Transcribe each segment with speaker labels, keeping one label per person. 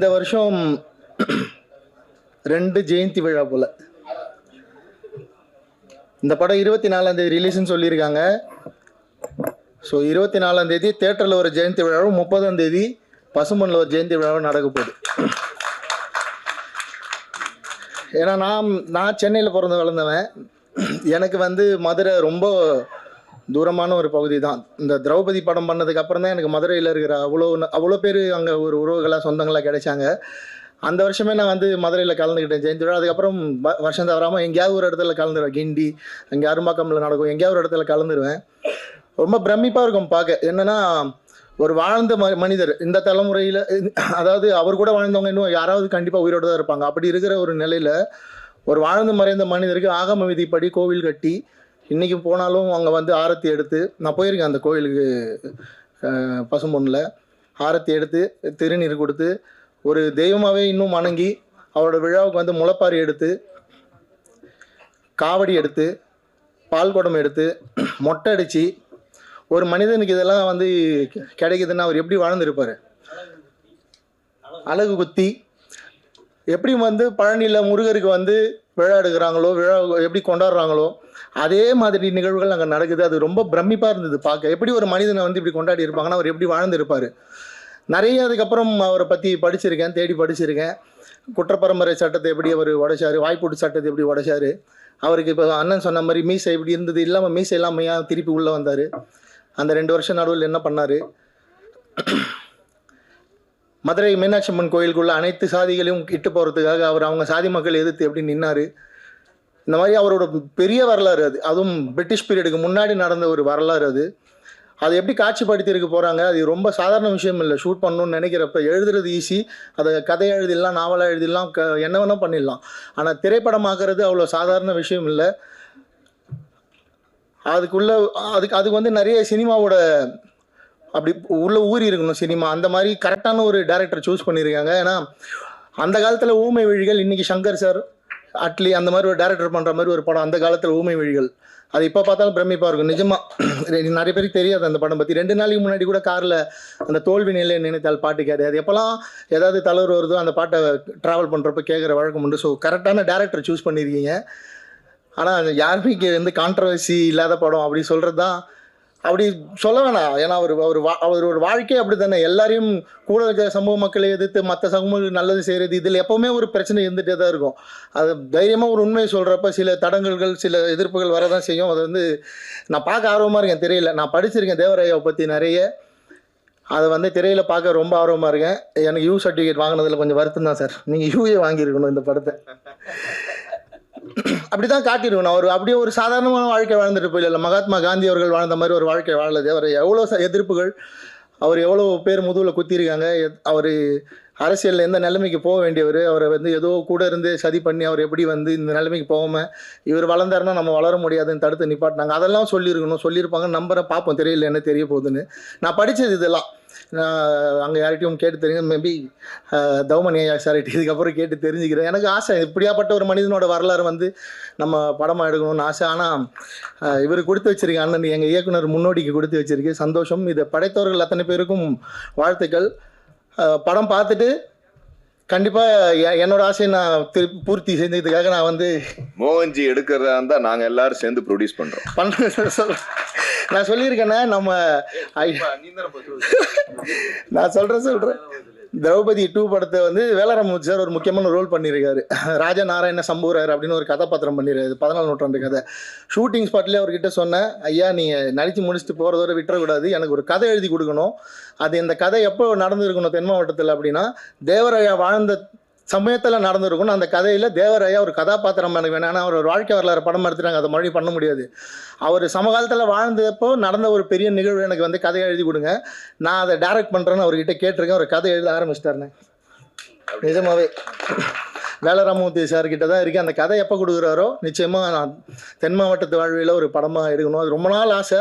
Speaker 1: இந்த வருஷம் ரெண்டு ஜெயந்தி விழா போல. இந்த படம் இருபத்தி நாலாம் தேதி ரிலீஸ்னு சொல்லியிருக்காங்க. ஸோ இருபத்தி நாலாம் தேதி தேட்டரில் ஒரு ஜெயந்தி விழாவும் முப்பதாம் தேதி பசுமனில் ஒரு ஜெயந்தி விழாவும் நடக்க போகுது. ஏன்னா நான் நான் சென்னையில் பிறந்து வளர்ந்தவன். எனக்கு வந்து மதுரை ரொம்ப தூரமான ஒரு பகுதி தான் இந்த திரௌபதி படம் பண்ணதுக்கு அப்புறம் தான் எனக்கு மதுரையில் இருக்கிற அவ்வளோ அவ்வளோ பேர் அங்கே ஒரு உறவுகளாக சொந்தங்களாக கிடைச்சாங்க. அந்த வருஷமே நான் வந்து மதுரையில் கலந்துக்கிட்டேன் ஜெயந்தி விழா அதுக்கப்புறம் வருஷம் தவறாமல் எங்கேயாவது ஒரு இடத்துல கலந்துருவேன். கிண்டி அங்கே அரும்பாக்கம்ல நடக்கும். எங்கேயாவது ஒரு இடத்துல கலந்துருவேன். ரொம்ப பிரமிப்பாக இருக்கும் பார்க்க. என்னென்னா ஒரு வாழ்ந்த ம மனிதர். இந்த தலைமுறையில் அதாவது அவர் கூட வாழ்ந்தவங்க இன்னும் யாராவது கண்டிப்பாக உயிரோடு தான் இருப்பாங்க. அப்படி இருக்கிற ஒரு நிலையில் ஒரு வாழ்ந்து மறைந்த மனிதருக்கு ஆகம விதிப்படி கோவில் கட்டி இன்றைக்கி போனாலும் அங்கே வந்து ஆரத்தி எடுத்து நான் போயிருக்கேன் அந்த கோயிலுக்கு பசும்பொண்ணில் ஆரத்தி எடுத்து திருநீர் கொடுத்து ஒரு தெய்வமாகவே இன்னும் வணங்கி அவரோட விழாவுக்கு வந்து முளைப்பாரி எடுத்து காவடி எடுத்து பால் குடம் எடுத்து மொட்டை அடித்து ஒரு மனிதனுக்கு இதெல்லாம் வந்து கிடைக்குதுன்னா அவர் எப்படி வாழ்ந்துருப்பார்? அழகு குத்தி எப்படி வந்து பழனியில் முருகருக்கு வந்து விழா எடுக்கிறாங்களோ விழா எப்படி கொண்டாடுறாங்களோ அதே மாதிரி நிகழ்வுகள் அங்கே நடக்குது. அது ரொம்ப பிரமிப்பாக இருந்தது பார்க்க. எப்படி ஒரு மனிதனை வந்து இப்படி கொண்டாடி இருப்பாங்கன்னா அவர் எப்படி வாழ்ந்திருப்பார்? நிறைய அதுக்கப்புறம் அவரை பற்றி படிச்சிருக்கேன் தேடி படிச்சிருக்கேன். குற்றப்பரம்பரை சட்டத்தை எப்படி அவர் உடைச்சாரு வாய்ப்பூட்டு சட்டத்தை எப்படி உடைச்சாரு? அவருக்கு இப்போ அண்ணன் சொன்ன மாதிரி மீசை இப்படி இருந்தது இல்லாமல் மீசை இல்லாமையாக திருப்பி உள்ளே வந்தார். அந்த ரெண்டு வருஷம் நடுவில் என்ன பண்ணார்? மதுரை மீனாட்சி அம்மன் கோயிலுக்குள்ள அனைத்து சாதிகளையும் இட்டு போகிறதுக்காக அவர் அவங்க சாதி மக்கள் எதிர்த்து எப்படி நின்னாரு? இந்த மாதிரி அவரோட பெரிய வரலாறு அது. அதுவும் பிரிட்டிஷ் பீரியடுக்கு முன்னாடி நடந்த ஒரு வரலாறு அது. அதை எப்படி காட்சிப்படுத்தியிருக்க போகிறாங்க அது ரொம்ப சாதாரண விஷயம் இல்லை. ஷூட் பண்ணணும்னு நினைக்கிறப்ப எழுதுறது ஈஸி. அதை கதை எழுதிடலாம் நாவலாக எழுதிடலாம் க என்ன வேணால் பண்ணிடலாம். ஆனால் திரைப்படமாக்குறது அவ்வளோ சாதாரண விஷயம் இல்லை. அதுக்குள்ள அதுக்கு அதுக்கு வந்து நிறைய சினிமாவோட அப்படி உள்ள ஊறி இருக்கணும் சினிமா. அந்த மாதிரி கரெக்டான ஒரு டேரக்டர் சூஸ் பண்ணியிருக்காங்க. ஏன்னா அந்த காலத்தில் ஊமை விழிகள் இன்னைக்கு சங்கர் சார் அட்லி அந்த மாதிரி ஒரு டேரக்டர் பண்ணுற மாதிரி ஒரு படம் அந்த காலத்தில் ஊமை விழிகள். அது இப்போ பார்த்தாலும் பிரமிப்பாக இருக்கும். நிஜமாக நிறைய பேருக்கு தெரியாது அந்த படம் பற்றி ரெண்டு நாளைக்கு முன்னாடி கூட காரில் அந்த தோல்வி நிலை நினைத்தால் பாட்டு கிடையாது எப்போல்லாம் ஏதாவது தலைவர் வருதோ அந்த பாட்டை ட்ராவல் பண்ணுறப்ப கேட்குற வழக்கம் உண்டு. ஸோ கரெக்டான டேரக்டர் சூஸ் பண்ணியிருக்கீங்க. ஆனால் யாருமே இங்கே வந்து கான்ட்ரவர்சி இல்லாத படம் அப்படி சொல்கிறது தான் அப்படி சொல்ல வேணாம். ஏன்னா அவர் அவர் வா அவர் ஒரு வாழ்க்கை அப்படி தானே எல்லாரையும் கூட இருக்கிற சமூக மக்களை எதிர்த்து மற்ற சமூகங்களுக்கு நல்லது செய்கிறது இதில் எப்போவுமே ஒரு பிரச்சனை இருந்துகிட்டே தான் இருக்கும். அது தைரியமாக ஒரு உண்மையை சொல்கிறப்ப சில தடங்கல்கள் சில எதிர்ப்புகள் வரதான் செய்யும். அதை வந்து நான் பார்க்க ஆர்வமாக இருக்கேன் தெரியல. நான் படிச்சிருக்கேன் தேவராயாவை பற்றி நிறைய. அதை வந்து திரையில் பார்க்க ரொம்ப ஆர்வமாக இருக்கேன். எனக்கு யூ சர்டிஃபிகேட் வாங்கினதில் கொஞ்சம் வருத்தம் தான் சார். நீங்கள் யூஏ வாங்கியிருக்கணும் இந்த படத்தை. அப்படிதான் காட்டிடுவேன். அவர் அப்படியே ஒரு சாதாரணமான வாழ்க்கை வாழ்ந்துட்டு போயிடல. மகாத்மா காந்தி அவர்கள் வாழ்ந்த மாதிரி ஒரு வாழ்க்கை வாழலது அவர் எவ்வளோ எதிர்ப்புகள் அவர் எவ்வளோ பேர் முதுகில் குத்திருக்காங்க. அவர் அரசியலில் எந்த நிலைமைக்கு போக வேண்டியவர் அவரை வந்து ஏதோ கூட இருந்து சதி பண்ணி அவர் எப்படி வந்து இந்த நிலைமைக்கு போகாமல் இவர் வளர்ந்தாருன்னா நம்ம வளர முடியாதுன்னு தடுத்து நிப்பாட்டினாங்க. அதெல்லாம் சொல்லியிருக்கணும். சொல்லியிருப்பாங்க நம்பரை பார்ப்போம் தெரியல என்ன தெரிய போகுதுன்னு. நான் படித்தது இதெல்லாம். நான் அங்கே யார்கிட்டயும் கேட்டு தெரிஞ்சு மேபி தௌமன் ஐயா சார்கிட்ட இதுக்கப்புறம் கேட்டு தெரிஞ்சுக்கிறேன். எனக்கு ஆசை இப்படியாப்பட்ட ஒரு மனிதனோட வரலாறு வந்து நம்ம படமாக எடுக்கணும்னு ஆசை. ஆனால் இவர் கொடுத்து வச்சிருக்க அண்ணன் எங்கள் இயக்குனர் முன்னோடிக்கு கொடுத்து வச்சிருக்கு. சந்தோஷம். இதை படைத்தவர்கள் அத்தனை பேருக்கும் வாழ்த்துக்கள். படம் பார்த்துட்டு கண்டிப்பாக என்னோட ஆசையை நான் பூர்த்தி செஞ்சதுக்காக நான் வந்து
Speaker 2: மோகன்ஜி எடுக்கிறதா இருந்தா நாங்க எல்லாரும் சேர்ந்து ப்ரொடியூஸ் பண்றோம்.
Speaker 1: சொல் நான் சொல்லியிருக்கேன்னா நம்ம நான் சொல்கிறேன் சொல்கிறேன் திரௌபதி டூ படத்தை வந்து வேலராமூர்த்தி சார் ஒரு முக்கியமான ரோல் பண்ணியிருக்காரு. ராஜா நாராயண சம்பூரர் அப்படின்னு ஒரு கதாபாத்திரம் பண்ணியிருக்காரு. பதினாலு நூற்றாண்டு கதை. ஷூட்டிங் ஸ்பாட்லேயே அவர்கிட்ட சொன்னேன் ஐயா நீங்கள் நடித்து முடிச்சுட்டு போகிறதோட விட்டுறக்கூடாது. எனக்கு ஒரு கதை எழுதி கொடுக்கணும். அது இந்த கதை எப்போ நடந்திருக்கணும் தென் மாவட்டத்தில் அப்படின்னா தேவராயா வாழ்ந்த சமயத்தில் நடந்திருக்கணும் அந்த கதையில் தேவராயா ஒரு கதாபாத்திரம் எனக்கு வேணும். ஏன்னா அவர் ஒரு வாழ்க்கை வரலாறு படம் எடுத்துட்டாங்க. அதை மறுபடியும் பண்ண முடியாது. அவர் சமகாலத்தில் வாழ்ந்தப்போ நடந்த ஒரு பெரிய நிகழ்வு எனக்கு வந்து கதையை எழுதி கொடுங்க. நான் அதை டைரக்ட் பண்ணுறேன்னு அவர்கிட்ட கேட்டிருக்கேன். ஒரு கதை எழுத ஆரம்பிச்சிட்டாருன்னு நிஜமாவே. வேலராமூர்த்தி சார்கிட்ட தான் இருக்குது அந்த கதை எப்போ கொடுக்குறாரோ நிச்சயமாக நான் தென் மாவட்டத்து வாழ்வியில் ஒரு படமாக எடுக்கணும். அது ரொம்ப நாள் ஆசை.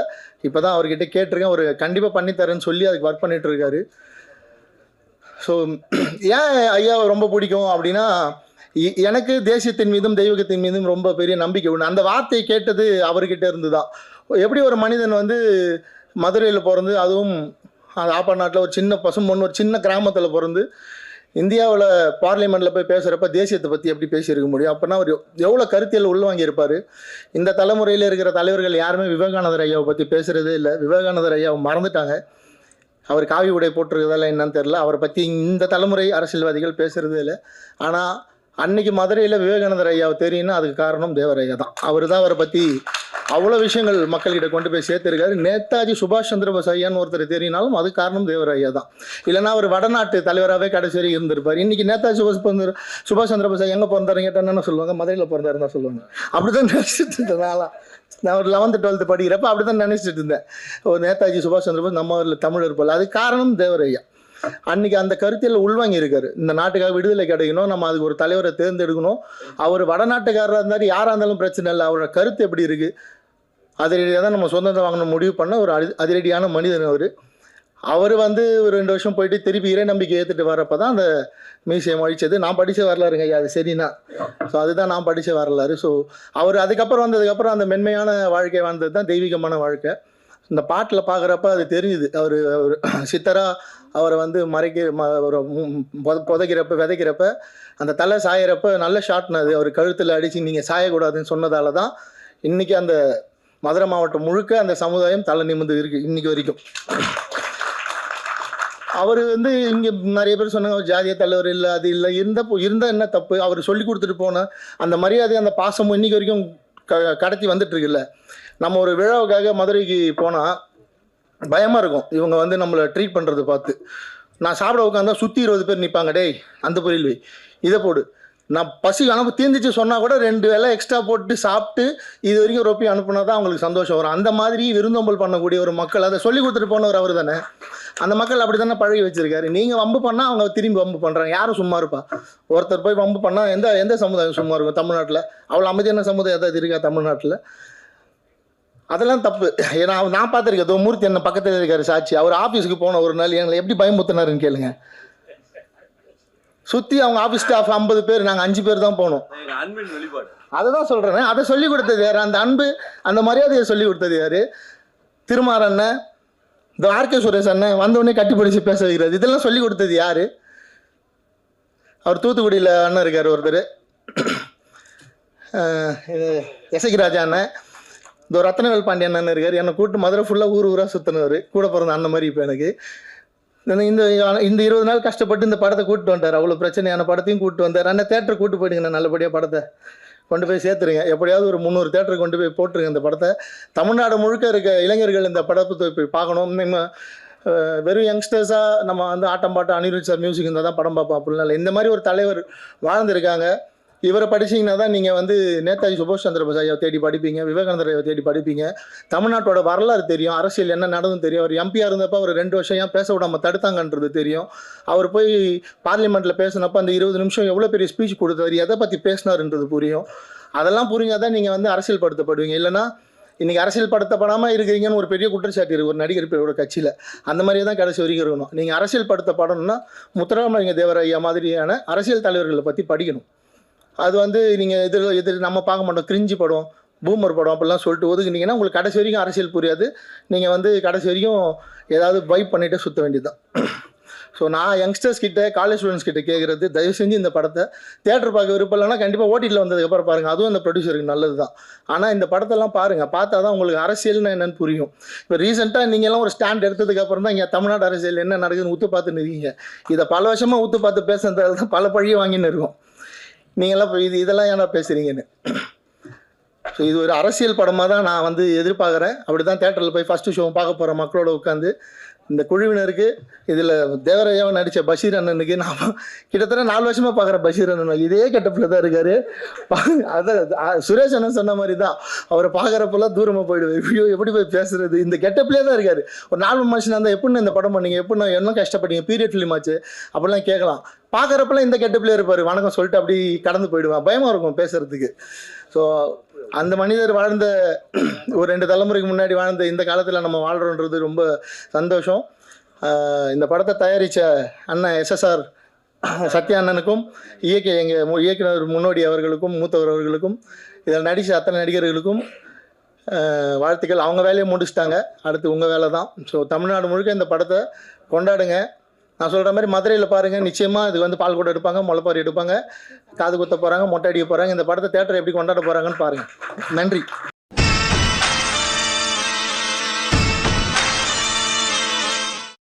Speaker 1: இப்போ தான் அவர்கிட்ட கேட்டிருக்கேன். அவர் கண்டிப்பாக பண்ணித்தரேன்னு சொல்லி அதுக்கு ஒர்க் பண்ணிட்டு இருக்காரு. ஸோ ஏன் ஐயாவை ரொம்ப பிடிக்கும் அப்படின்னா எனக்கு தேசியத்தின் மீதும் தெய்வகத்தின் மீதும் ரொம்ப பெரிய நம்பிக்கை உண்டு. அந்த வார்த்தையை கேட்டது அவர்கிட்ட இருந்து தான் எப்படி ஒரு மனிதன் வந்து மதுரையில் பிறந்து அதுவும் அது ஆப்பா நாட்டில் ஒரு சின்ன பசும்பொண்ணு ஒரு சின்ன கிராமத்தில் பிறந்து இந்தியாவில் பார்லிமெண்ட்டில் போய் பேசுகிறப்ப தேசியத்தை பற்றி எப்படி பேசியிருக்க முடியும்? அப்போனா அவர் எவ்வளோ கருத்தியல் உள்வாங்கியிருப்பார் இந்த தலைமுறையில் இருக்கிற தலைவர்கள் யாருமே விவேகானந்தர் ஐயாவை பற்றி பேசுகிறதே இல்லை. விவேகானந்தர் ஐயாவை மறந்துட்டாங்க. அவர் காவி உடை போட்டிருக்கிறதால என்னன்னு தெரில அவரை பற்றி இந்த தலைமுறை அரசியல்வாதிகள் பேசுகிறது இல்லை. ஆனால் அன்னைக்கு மதுரையில் விவேகானந்தர் ஐயாவை தெரியும்னா அதுக்கு காரணம் தேவரையா தான். அவர் தான் அவரை பற்றி அவ்வளோ விஷயங்கள் மக்கள்கிட்ட கொண்டு போய் சேர்த்துருக்காரு. நேதாஜி சுபாஷ் சந்திர போஸ் ஐயான்னு ஒருத்தர் தெரியினாலும் அது காரணம் தேவர் ஐயா தான். இல்லைன்னா அவர் வடநாட்டு தலைவராகவே கடைசி வரைக்கும் இருந்திருப்பார். இன்னைக்கு நேதாஜி சுபாஷ் பிறந்தார் சுபாஷ் சந்திர போஸ் எங்கே பிறந்தாருன்னு என்ன சொல்லுவாங்க? மதுரையில் பிறந்தாரு தான் சொல்லுவாங்க. அப்படி தான் நினச்சிட்டு இருந்தேன் நான்லாம். நான் ஒரு லெவன்த்து டுவெல்த்து படிக்கிறப்ப அப்படி தான் நினச்சிட்டு இருந்தேன். ஒரு நேதாஜி சுபாஷ் சந்திர போஸ் நம்ம ஊரில் தமிழர் போல். அது காரணம் தேவர் ஐயா. அன்னைக்கு அந்த கருத்தியல் உள்வாங்கி இருக்காரு. இந்த நாட்டுக்காக விடுதலை கிடைக்கணும் நம்ம அதுக்கு ஒரு தலைவரை தேர்ந்தெடுக்கணும். அவர் வடநாட்டுக்காரராக இருந்தாரு யாராக இருந்தாலும் பிரச்சனை இல்லை. அவரோட கருத்து எப்படி இருக்குது அதிரடியாக தான் நம்ம சுதந்திரம் வாங்கணும் முடிவு பண்ண ஒரு அதி அதிரடியான மனிதன் அவர். அவர் வந்து ஒரு ரெண்டு வருஷம் போயிட்டு திருப்பி இறை நம்பிக்கை ஏற்றுட்டு வரப்போ தான் அந்த மியூசியம் அழிச்சது நான் படித்த வரலாறுங்க ஐயா அது சரினா ஸோ அதுதான் நான் படித்த வரலாறு. ஸோ அவர் அதுக்கப்புறம் வந்ததுக்கப்புறம் அந்த மென்மையான வாழ்க்கை வாழ்ந்தது தான் தெய்வீகமான வாழ்க்கை. இந்த பாட்டில் பார்க்குறப்ப அது தெரிஞ்சுது. அவர் அவர் சித்தரா அவரை வந்து மறைக்க ம- புதைக்கிறப்ப விதைக்கிறப்ப அந்த தலை சாயிறப்ப நல்ல ஷாட்னது அவர் கழுத்தில் அடித்து நீங்கள் சாயக்கூடாதுன்னு சொன்னதால தான் இன்றைக்கி அந்த மதுரை மாவட்டம் முழுக்க அந்த சமுதாயம் தலை நிமிர்ந்து இருக்கு இன்னைக்கு வரைக்கும். அவர் வந்து இங்கே நிறைய பேர் சொன்னாங்க அவர் ஜாதிய தலைவர் இல்லை அது இல்லை இருந்த இருந்தால் என்ன தப்பு? அவர் சொல்லி கொடுத்துட்டு போன அந்த மரியாதை அந்த பாசமும் இன்னைக்கு வரைக்கும் க கடத்தி வந்துட்டுருக்குல்ல நம்ம ஒரு விழாவுக்காக மதுரைக்கு போனால் பயமாக இருக்கும். இவங்க வந்து நம்மளை ட்ரீட் பண்ணுறது பார்த்து. நான் சாப்பிட உட்காந்தா சுற்றி இருபது பேர் நிற்பாங்க டேய் அந்த பொரியல் இதை போடு. நான் பசி அனுப்ப தீர்ந்துச்சு சொன்னால் கூட ரெண்டு வேளை எக்ஸ்ட்ரா போட்டு சாப்பிட்டு இது வரைக்கும் ரொப்பி அனுப்புனா தான் அவங்களுக்கு சந்தோஷம் வரும். அந்த மாதிரி விருந்தோம்பல் பண்ணக்கூடிய ஒரு மக்கள் அதை சொல்லி கொடுத்துட்டு போனவர் அவர் தானே. அந்த மக்கள் அப்படி தானே பழகி வச்சிருக்காரு. நீங்கள் வம்பு பண்ணால் அவங்க திரும்பி வம்பு பண்ணுறாங்க யாரும் சும்மா இருப்பா? ஒருத்தர் போய் வம்பு பண்ணால் எந்த எந்த சமுதாயம் சும்மா இருக்கும்? தமிழ்நாட்டில். அவ்வளோ அமைதியான சமுதாயம் ஏதாவது இருக்கா தமிழ்நாட்டில்? அதெல்லாம் தப்பு. ஏன்னா அவர் நான் பார்த்துருக்கேன். மூர்த்தி என்ன பக்கத்தில் இருக்கார் சாட்சி. அவர் ஆஃபீஸுக்கு போன ஒரு நாள் எங்களை எப்படி பயமுத்தினாருன்னு கேளுங்க. சுற்றி அவங்க ஆஃபீஸ் ஸ்டாஃப் ஐம்பது பேர் நாங்கள் அஞ்சு பேர் தான் போனோம். அதை தான் சொல்கிறேன் அதை சொல்லி கொடுத்தது யார்? அந்த அன்பு அந்த மரியாதையை சொல்லி கொடுத்தது யார்? திருமார் அண்ணன் இந்த ஆர்கே சுரேஷ் அண்ணன் வந்தவொடனே கட்டி பிடிச்சி பேச வைக்கிறது. இதெல்லாம் சொல்லி கொடுத்தது யார்? அவர் தூத்துக்குடியில் அண்ணன் இருக்கார் ஒருத்தர். அஹ் இது எசகி ராஜா அண்ணன். இந்த ரத்னவேல் பாண்டியன் அண்ணன் இருக்கார். என்னை கூட்டு மதுரை ஃபுல்லாக ஊர் ஊராக சுற்றினவர் கூட பிறந்த அண்ணன் மாதிரி இப்போ எனக்கு. இந்த இந்த இருபது நாள் கஷ்டப்பட்டு இந்த படத்தை கூப்பிட்டு வந்தார். அவ்வளோ பிரச்சனையான படத்தையும் கூப்பிட்டு வந்தார். அண்ணன் தேட்டர் கூட்டு போயிடுங்க நல்லபடியாக படத்தை. கொண்டு போய் சேர்த்துருங்க. எப்படியாவது ஒரு முந்நூறு தேட்டருக்கு கொண்டு போய் போட்டுருங்க இந்த படத்தை. தமிழ்நாடு முழுக்க இருக்க இளைஞர்கள் இந்த படத்தை போய் பார்க்கணும். நம்ம வெறும் யங்ஸ்டர்ஸாக நம்ம வந்து ஆட்டம் பாட்டம் அனிருத் சார் மியூசிக் இருந்தால் தான் படம் பார்ப்போம் அப்படிலாம் இல்லை இந்த மாதிரி ஒரு தலைவர் வாழ்ந்திருக்காங்க. இவரை படிச்சீங்கன்னா தான் நீங்கள் வந்து நேதாஜி சுபாஷ் சந்திர போஸ் ஐயாவை தேடி படிப்பீங்க விவேகானந்தர் ஐயாவை தேடி படிப்பீங்க. தமிழ்நாட்டோட வரலாறு தெரியும் அரசியல் என்ன நடந்ததுன்னு தெரியும். அவர் எம்பியாக இருந்தப்போ அவர் ரெண்டு வருஷம் ஏன் பேச விடாம தடுத்தாங்கன்றது தெரியும். அவர் போய் பார்லிமெண்ட்டில் பேசினப்போ அந்த இருபது நிமிஷம் எவ்வளோ பெரிய ஸ்பீச் கொடுத்தாரு எதை பற்றி பேசினாருன்றது புரியும். அதெல்லாம் புரிஞ்சாதான் நீங்கள் வந்து அரசியல் படுத்தப்படுவீங்க இல்லைன்னா இன்னைக்கு அரசியல் படுத்தப்படாமல் இருக்கிறீங்கன்னு ஒரு பெரிய குற்றச்சாட்டு இருக்குது ஒரு நடிகர் பேரோட கட்சியில். அந்த மாதிரியே தான் கடைசி வரைக்கும் இருக்கணும். நீங்கள் அரசியல் படுத்தப்படணும்னா முத்துராமலிங்க தேவராயா மாதிரியான அரசியல் தலைவர்களை பற்றி படிக்கணும். அது வந்து நீங்கள் எதிர் எதிர் நம்ம பார்க்க மாட்டோம். கிரிஞ்சி படம் பூமர் படம் அப்படிலாம் சொல்லிட்டு ஒதுக்குனீங்கன்னா உங்களுக்கு கடைசி வரைக்கும் அரசியல் புரியாது. நீங்கள் வந்து கடைசி வரைக்கும் ஏதாவது வைப் பண்ணிட்டு சுற்ற வேண்டியதுதான். ஸோ நான் யங்ஸ்டர்ஸ் கிட்ட காலேஜ் ஸ்டூடெண்ட்ஸ் கிட்ட கேட்குறது தயவு செஞ்சு இந்த படத்தை தேட்டர் பார்க்க விருப்பம் இல்லைன்னா கண்டிப்பாக ஓட்டிகிட்டு வந்ததுக்கப்புறம் பாருங்கள் அதுவும் அந்த ப்ரொடியூசருக்கு நல்லது தான் ஆனால் இந்த படத்தெல்லாம் பாருங்கள் பார்த்தா தான் உங்களுக்கு அரசியல்னு என்னென்னு புரியும். இப்போ ரீசெண்டாக நீங்கள்லாம் ஒரு ஸ்டாண்ட் எடுத்ததுக்கு அப்புறம் தான் இங்கே தமிழ்நாடு அரசியல் என்ன நடக்குதுன்னு உத்து பார்த்துன்னு இருக்கீங்க. இதை பல வருஷமாக உத்து பார்த்து பேசுறதால தான் பல பழியை வாங்கின்னு இருக்கும். நீங்களாம் இது இதெல்லாம் ஏன்னா பேசுகிறீங்கன்னு ஸோ இது ஒரு அரசியல் படமாக தான் நான் வந்து எதிர்பார்க்குறேன். அப்படி தான் தேட்டரில் போய் ஃபஸ்ட்டு ஷோ பார்க்க போகிற மக்களோட உட்காந்து இந்த குழுவினருக்கு இதில் தேவராஜாவை நடித்த பஷீர் அண்ணனுக்கு நான் கிட்டத்தட்ட நாலு வருஷமாக பார்க்குற பஷீர் அண்ணன். இதே கெட்டப்பில் தான் இருக்கார். அதான் சுரேஷ் அண்ணன் சொன்ன மாதிரி தான் அவரை பார்க்குறப்பெல்லாம் தூரமாக போயிடுவேன். ஐயோ எப்படி போய் பேசுறது? இந்த கெட்டப்லேயே தான் இருக்காரு. ஒரு நாலு மனுஷனாக இருந்தால் எப்படின்னு இந்த படம் பண்ணீங்க? எப்படின்னா என்ன கஷ்டப்பட்டீங்க? பீரியட் ஃபிலிம் ஆச்சு. அப்படிலாம் கேட்கலாம். பார்க்குறப்பெல்லாம் இந்த கெட்டப்லேயே இருப்பார். வணக்கம் சொல்லிட்டு அப்படி கடந்து போயிடுவேன். பயமாக இருக்கும் பேசுறதுக்கு. ஸோ அந்த மனிதர் வாழ்ந்த ஒரு ரெண்டு தலைமுறைக்கு முன்னாடி வாழ்ந்த இந்த காலத்தில் நம்ம வாழ்கிறோன்றது ரொம்ப சந்தோஷம். இந்த படத்தை தயாரித்த அண்ணன் எஸ்எஸ்ஆர் சத்யா அண்ணனுக்கும் இயக்க எங்கள் இயக்குனர் முன்னோடி அவர்களுக்கும் மூத்தவர் அவர்களுக்கும் இதில் நடித்த அத்தனை நடிகர்களுக்கும் வாழ்த்துக்கள். அவங்க வேலையை முடிச்சிட்டாங்க. அடுத்து உங்கள் வேலை தான் ஸோ தமிழ்நாடு முழுக்க இந்த படத்தை கொண்டாடுங்க. நான் சொல்கிற மாதிரி மதுரையில் பாருங்கள் நிச்சயமாக இது வந்து பால் கூட எடுப்பாங்க முளைப்பாரி எடுப்பாங்க காது குத்த போகிறாங்க மொட்டை அடிக்க போகிறாங்க இந்த படத்தை தேட்டர் எப்படி கொண்டாட போகிறாங்கன்னு பாருங்கள் நன்றி.